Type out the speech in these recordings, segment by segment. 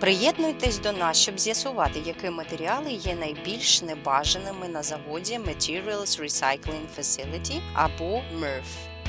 Приєднуйтесь до нас, щоб з'ясувати, які матеріали є найбільш небажаними на заводі Materials Recycling Facility або MRF,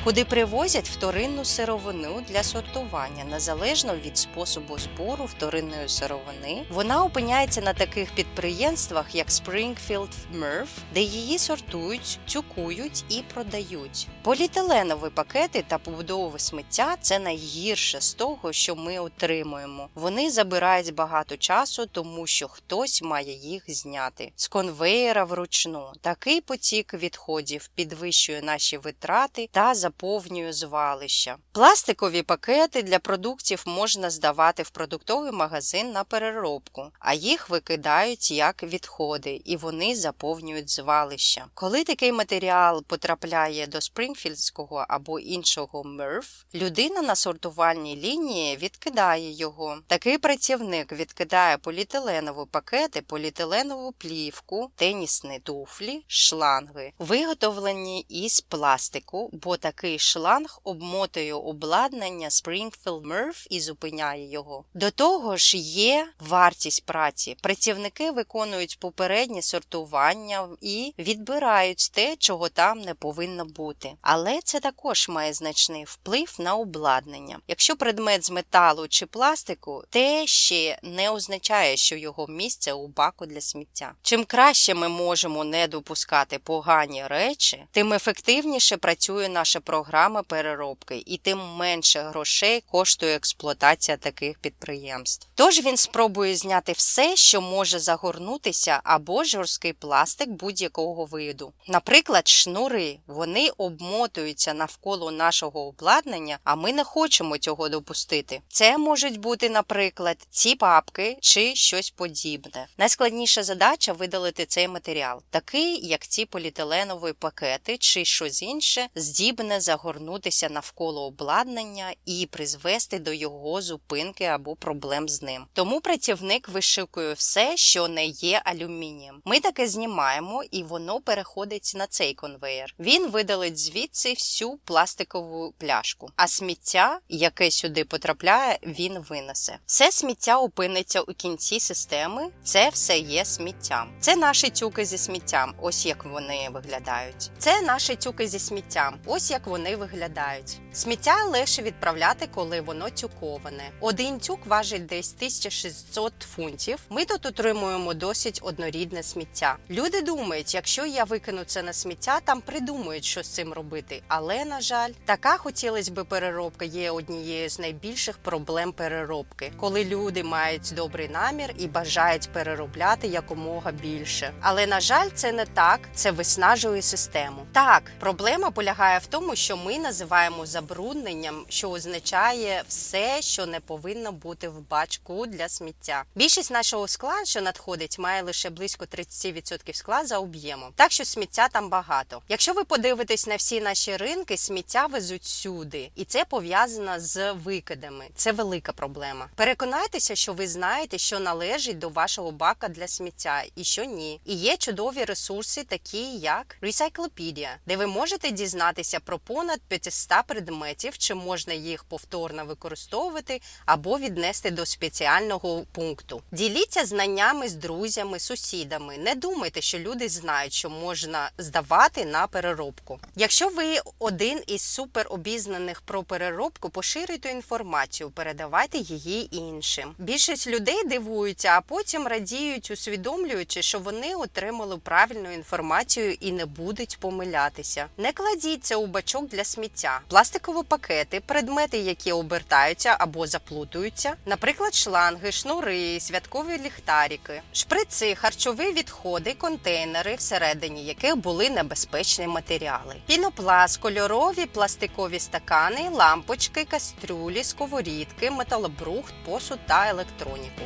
куди привозять вторинну сировину для сортування незалежно від способу збору вторинної сировини. Вона опиняється на таких підприємствах, як Springfield MRF, де її сортують, тюкують і продають. Поліетиленові пакети та побудове сміття це найгірше з того, що ми отримуємо. Вони забирають багато часу, тому що хтось має їх зняти з конвеєра вручну. Такий потік відходів підвищує наші витрати та заповнює звалища. Пластикові пакети для продуктів можна здавати в продуктовий магазин на переробку, а їх викидають як відходи, і вони заповнюють звалища. Коли такий матеріал потрапляє до Спрінгфільдського або іншого МЕРФ, людина на сортувальній лінії відкидає його. Такий працівник відкидає поліетиленові пакети, поліетиленову плівку, тенісні туфлі, шланги, виготовлені із пластику, бо такий шланг обмотує обладнання Springfield MRF і зупиняє його. До того ж, є вартість праці. Працівники виконують попереднє сортування і відбирають те, чого там не повинно бути. Але це також має значний вплив на обладнання. Якщо предмет з металу чи пластику, те ще не означає, що його місце у баку для сміття. Чим краще ми можемо не допускати погані речі, тим ефективніше працює наша програма переробки, і тим менше грошей коштує експлуатація таких підприємств. Тож він спробує зняти все, що може загорнутися, або жорсткий пластик будь-якого виду. Наприклад, шнури вони обмотуються навколо нашого обладнання, а ми не хочемо цього допустити. Це можуть бути, наприклад, ці папки чи щось подібне. Найскладніша задача видалити цей матеріал, такий як ці поліетиленові пакети чи щось інше, здібне загорнутися навколо обладнання і призвести до його зупинки або проблем з ним. Тому працівник вишикує все, що не є алюмінієм. Ми таке знімаємо, і воно переходить на цей конвеєр. Він видалить звідси всю пластикову пляшку, а сміття, яке сюди потрапляє, він винесе. Все сміття опиниться у кінці системи. Це все є сміттям. Це наші тюки зі сміттям. Ось як вони виглядають. Це наші тюки зі сміттям. Ось як вони виглядають. Сміття легше відправляти, коли воно тюковане. Один тюк важить десь 1600 фунтів. Ми тут отримуємо досить однорідне сміття. Люди думають, якщо я викину це на сміття, там придумають, що з цим робити. Але на жаль, така хотілось би переробка є однією з найбільших проблем переробки, коли люди мають добрий намір і бажають переробляти якомога більше. Але на жаль, це не так. Це виснажує систему. Так, проблема полягає в тому, що ми називаємо забрудненням, що означає все, що не повинно бути в бачку для сміття. Більшість нашого скла, що надходить, має лише близько 30% скла за об'ємом. Так що сміття там багато. Якщо ви подивитесь на всі наші ринки, сміття везуть сюди, і це пов'язано з викидами. Це велика проблема. Переконайтеся, що ви знаєте, що належить до вашого бака для сміття і що ні. І є чудові ресурси, такі як Recyclopedia, де ви можете дізнатися про понад 500 предметів, чи можна їх повторно використовувати або віднести до спеціального пункту. Діліться знаннями з друзями, сусідами. Не думайте, що люди знають, що можна здавати на переробку. Якщо ви один із суперобізнаних про переробку, поширюйте інформацію, передавайте її іншим. Більшість людей дивуються, а потім радіють, усвідомлюючи, що вони отримали правильну інформацію і не будуть помилятися. Не кладіться у бачок для сміття, пластикові пакети, предмети, які обертаються або заплутуються, наприклад, шланги, шнури, святкові ліхтарики, шприци, харчові відходи, контейнери, всередині яких були небезпечні матеріали, пінопласт, кольорові пластикові стакани, лампочки, кастрюлі, сковорідки, металобрухт, посуд та електроніку.